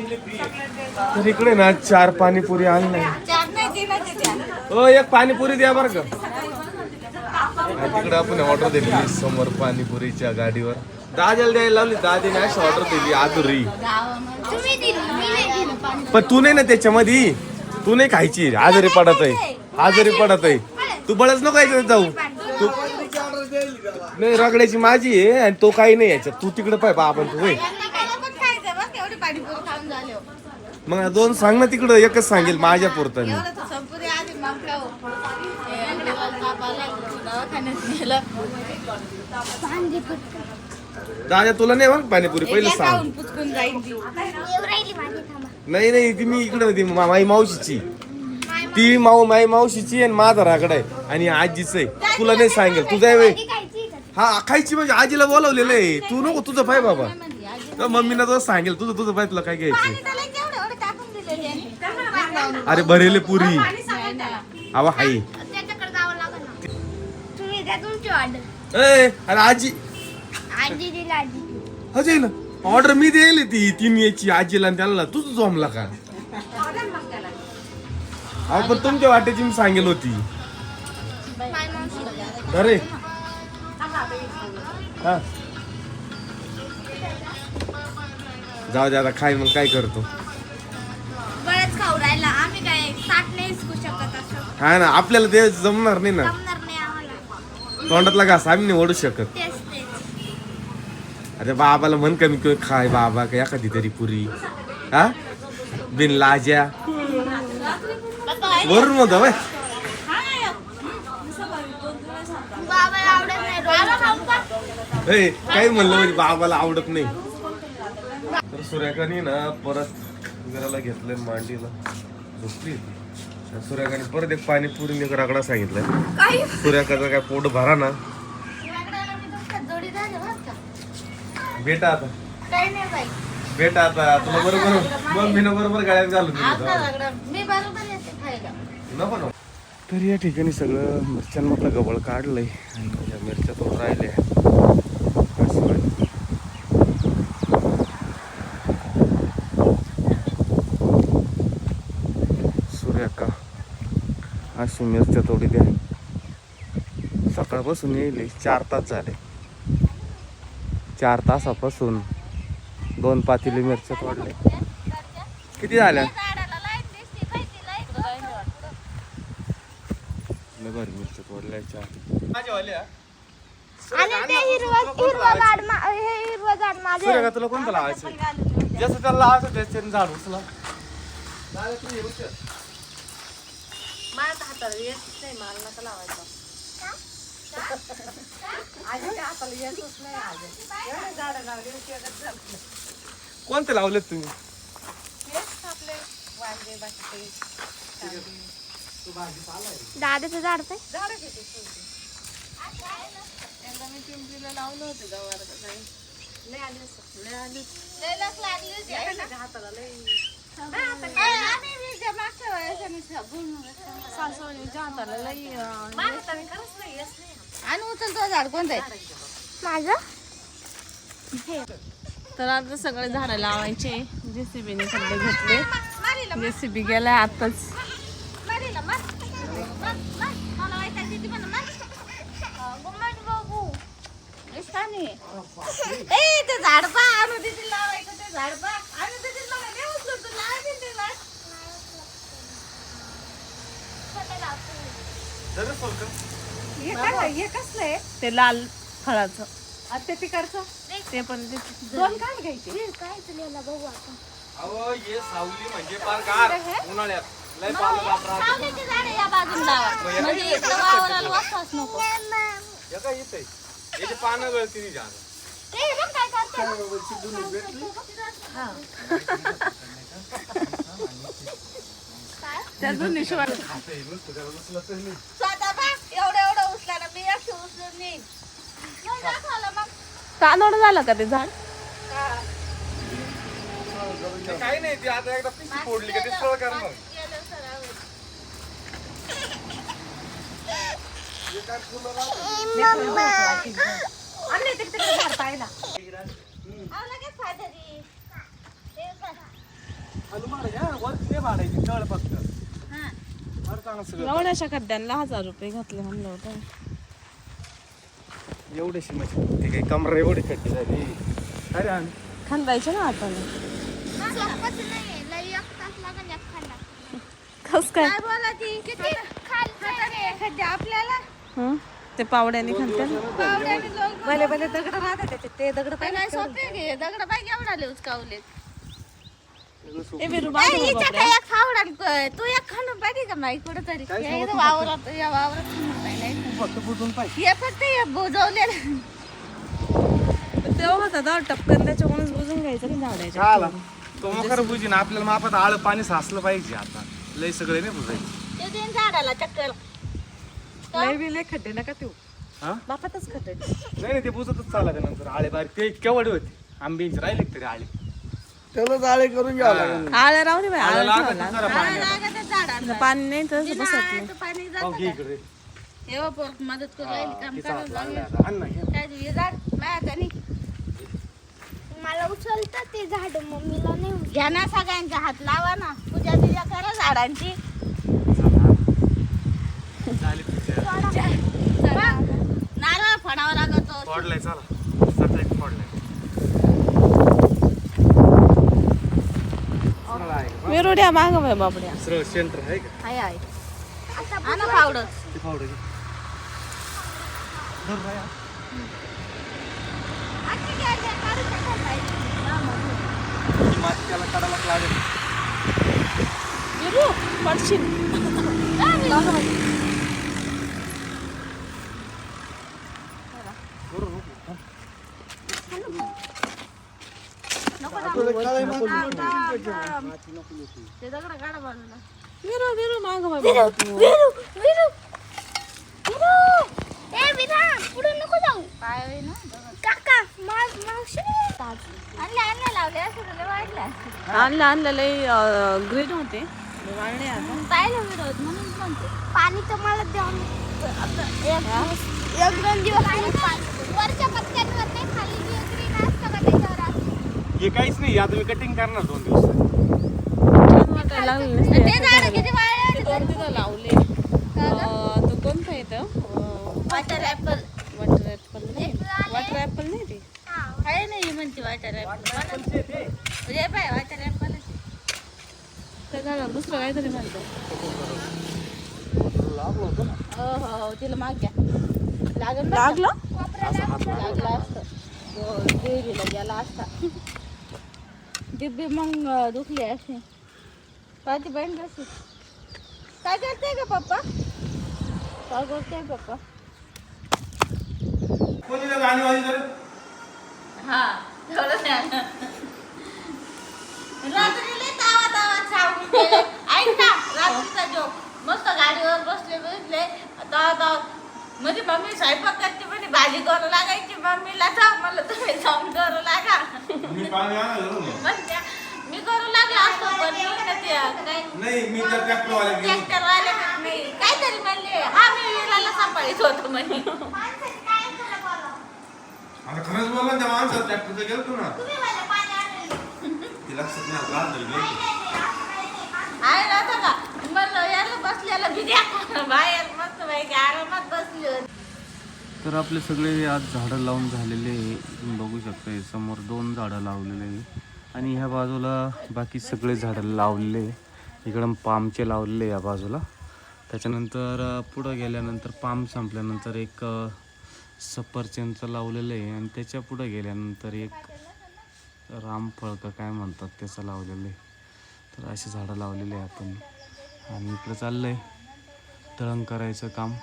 तर इकडे ना चार पाणीपुरी आणलंय ओ नाही हो एक पाणीपुरी द्या बरं का. तिकडे आपण ऑर्डर दिली समोर पाणीपुरीच्या गाडीवर. दादाला द्यायला लावली. दादीने अशी ऑर्डर दिली आदुरी. पण तू नाही ना त्याच्यामध्ये. तू नाही खायची. आजारी पडत आहे. आजारी पडत आहे. तू बळच नको याच्यात जाऊ. तू नाही रगड्याची माझी आहे आणि तो काही नाही याच्यात. तू तिकडे पाय बा आपण तू होय यांना काय पण खायचं बघ एवढी पाणीपुरी खाऊन झाले हो. मग दोन सांग ना तिकडं एकच सांगेल माझ्या पुरतं मी. एवढं तर संपुरी आधी मग खाऊ हे अंडीला तापाला दवाखान्यात नेलं. दादा तुला नाही मग पाणीपुरी? पहिलं एकदा सांग. खाऊन पुचकून जाईल ती. नाही नाही ती मी इकडे होती मा- माई मावशीची. ती माऊ माई मावशीची आणि माझा रागड आहे आणि आजीच आहे. तुला नाही सांगेल तुझा वे हा खायची म्हणजे आजीला बोलवलेलं आहे. तू नको तुझं पाय बाबा. तर मम्मीला तुझं सांगेल तुझं तुझं पाय तुला काय घ्यायचं पाणी त्याला केवढं एवढं टाकून दिलेलं आहे. अरे भरेले पुरी. आवा हाई त्याच्याकडे जावं लागेल ना. तुम्ही द्या तुमची ऑर्डर ए अरे आजी. आजी दिली आजी अजय ऑर्डर मी दिली ती तीन याची आजीला आणि त्याला. तुझ जमला का? हा पण तुमच्या वाट्याची मी सांगेल होती. अरे. हा. जाऊ दे आता खाय मग काय करतो. हा ना आपल्याला ते जमणार नाही ना. जमणार नाही आम्हाला. तोंडातला घास आम्ही नाही ओढू शकत. तेच तेच. अरे बाबाला म्हण कमी कमी खाय बाबा का एखादी तरी पुरी. हा? बिन लाज्या. वरून होता बाय बाबाला आवडत नाही. बाबा खाऊ का? ए, काही म्हणलं म्हणजे बाबाला आवडत नाही. तर सूर्याकानी ना परत घराला घेतलंय मांडीला. झोपली ती. सूर्याकानी परत एक पाणीपुरी एक रगडा सांगितलाय. काही सूर्याकाचा काय पोट भरा ना. बेटा आता. काही नाही बाई. बेटा आता. तुला बरोबर मग. मी बरोबर गाड्यात घालून दिलं मी बरोबर येते खायला. नको ना तर या ठिकाणी सगळं मिरच्यांमधलं गबळ काढलंय आणि या मिरच्या तो राहिल्या असं आहे. सूर्याका अशी मिरच्या तोडी द्या सकाळपासून येईल चार तास झाले. चार तासापासून दोन पातेली मिरच्या तोडले किती झाल्या? मिरच्या तोडल्या चार. तुला कोणतं लावायचं जसं त्याला लावायचं त्याच्याने झाड उचला. हाताला येतच नाही मला नका लावायचं. हाताला येतच नाही आज. एवढे झाडं लावली झालं नाही. कोणते हेच आपले वांगे बाकी दादाचं झाड ते झाडं किती एकदा मी पिंपरीला लावलं होतं गवार लय आली असं लय आली एखाद्याच्या हाताला लय आणि उचलतो झाड कोणतं आहे? माझं? तर आता सगळे झाडं लावायचे. जेसीबीने सगळे घेतले. जेसीबी गेलाय आताच. ए ते झाड पा आणू तिथे लावायचं ते झाड पा आणू तिथे लावायचं नाही उचलून तू लावायचं ते झाड हे काय हे कसलं आहे? ते लाल फळाचं. आणि ते तिकडचं? ते पण ते- दोन काय घ्यायचे. काय तुला बघू आपण. अहो ये सावली म्हणजे फार गार. उन्हाळ्यात. लय पाला लाट राहते. सावलीची झाडं या बाजूला. लावा म्हणजे इकडं वावराला वाचताच नको. हे काय येतंय याचे पानं गळती नाही झाड ते बघ काय करते. त्या दोन्ही शिवाय स्वतः बा एवढं एवढं उचला ना मी तांदूळ झालं का ते झाड? काही नाही ती आता एकदा पिशी फोडली का ते सगळं करणार आणले तिकडे झाड पाहिला हा हा. खड्ड्यांना हजार रुपये घातले म्हणलं होतं. एवढेशी म्हणजे ते काही कमरा एवढे खड्डे झाली. अरे आण. खांदायचे ना खायला. कस काय? आपल्याला? हं? ते पावड्याने भले भले दगड. राहतात त्याच्यात ते दगड काय नाही सोपे घे दगड बाई केवढा उचकावलेत ए विरू ए, बांध हिच्या बापड्या. काय एक तू एक पाहिजे का माई कुठं तरी या इथं वावरात या वावरात खाणं पाहिजे. तू फक्त बुजून पाहिजे हे फक्त हे बुजवलेलं. तेव्हा टपकन त्याच्याकडूनच बुजून घ्यायचं तो मकर बुजीन आपल्याला मापात आळ पाणी साचलं पाहिजे आता. लय सगळे नाही बुजायचे. ते झाडाला चक्कर. लय बी लय खड्डे नका हा? बापातच खड्डे नाही नाही ते बुजतच चालत नंतर? आळे बारीक ते इतक्या वडी होते. आंब्यांचे राहिले तरी आळे? त्याला जाळे करून घ्यावं लागेल. आळ्या राहू दे बाई आळं आळ्या लागत ठेवला जरा पाण्याला. लागत झाडाला पाणी नाही तसं बसत नाही. ते पाणी घे इकडे. हे मदत करू राहिली काम तिचा हात करायला लागला. लागली आता. आण ना, घे. काय तू हे झाड माझ्या हाताने मला उचलतं ते झाड मम्मीला नाही उचलत. घ्या ना सगळ्यांचा हात लावा ना. पूजा बिजा करा झाडांची. झाली नारळ फडावा लागतो. फोडलाय चला. सकाळी फोडलाय सरळ आहे का? विरुड्या माग बाई बापड्या सरळ सेंटर आहे का? हाय हाय आणा पावडर. ते फावडं घे. धर बाया. माती त्याला काढायलाच लागेल. विरू पडशील. विरू विरू माग बाई बापड्या. विरू विरू. विरू. ए विरा पुढे नको जाऊ. काका आणले आणले लावले असं वाटलं आणलं आणलं लय ग्रीन होते. वाळले आता. पाहिलं विरोध म्हणून म्हणते. पाणी तर मला द्यावं एक एक दोन दिवस पाणी वरच्या पत्त्यांवर नाही खाली जे ग्रीन असतं का त्याच्यावर असतं हे काहीच नाही आता मी कटिंग करणार दोन दिवस ते. झाड किती वाळले ते दोन तिथं लावले. अं, तो कोणता येतं वॉटर ऍपल वॉटर ऍपल नाही? वॉटर ऍपल नाही ते? आहे नाही म्हणते वॉटर ऍपल रे बाय वॉटर ऍपल त्या झाडाला दुसरं काहीतरी म्हणतं. हो हो तिला माग घ्या. लागेल? लागलं? लागला असतं. हो, देवीला गेला असता. डिब्बी मग दुखली अशी पाहती बहीण कशी. काय करते का पप्पा? काय करते पप्पा? हा तेवढं रात्री लय तावा तावा गेले. ऐक ना रात्रीचा जोक मस्त गाडीवर बसले बसले तावा तावा म्हणजे मम्मी स्वयंपाक करते म्हणजे भाजी करू लागायची? मम्मीला जा मला तुम्ही जाऊन करू लागा. मी पाणी ना. मी करू लागला असतो पण मी ना ते काय नाही मी त्या ट्रॅक्टर वाल्या गेलो ट्रॅक्टर वाले नाही काहीतरी म्हणले. हा मी विलाला सांभाळीत होतो म्हणे. आता खरंच बोलला त्या माणसात ट्रॅक्टरचं गेलतो ना. ते लक्षात नाही आलं, लहान झाली गेलतो. आहे ना का? म्हणलं याला द्या. बाहेर मस्त पैकी आरामात बसली होती. तर आपले सगळे आज झाडं लावून झालेले आहे. तुम्ही बघू शकता समोर दोन झाडं लावलेले आहे. आणि ह्या बाजूला बाकी सगळे झाडं लावलेले इकडं पामचे लावलेले या बाजूला. त्याच्यानंतर पुढं गेल्यानंतर पाम संपल्यानंतर एक सफरचंदचं लावलेलं आहे. आणि त्याच्या पुढं गेल्यानंतर एक रामफळ का काय म्हणतात त्याचं लावलेलं आहे. तर अशी झाडं लावलेली आहे आपण. आणि इकडं चाललं आहे तळण करायचं काम.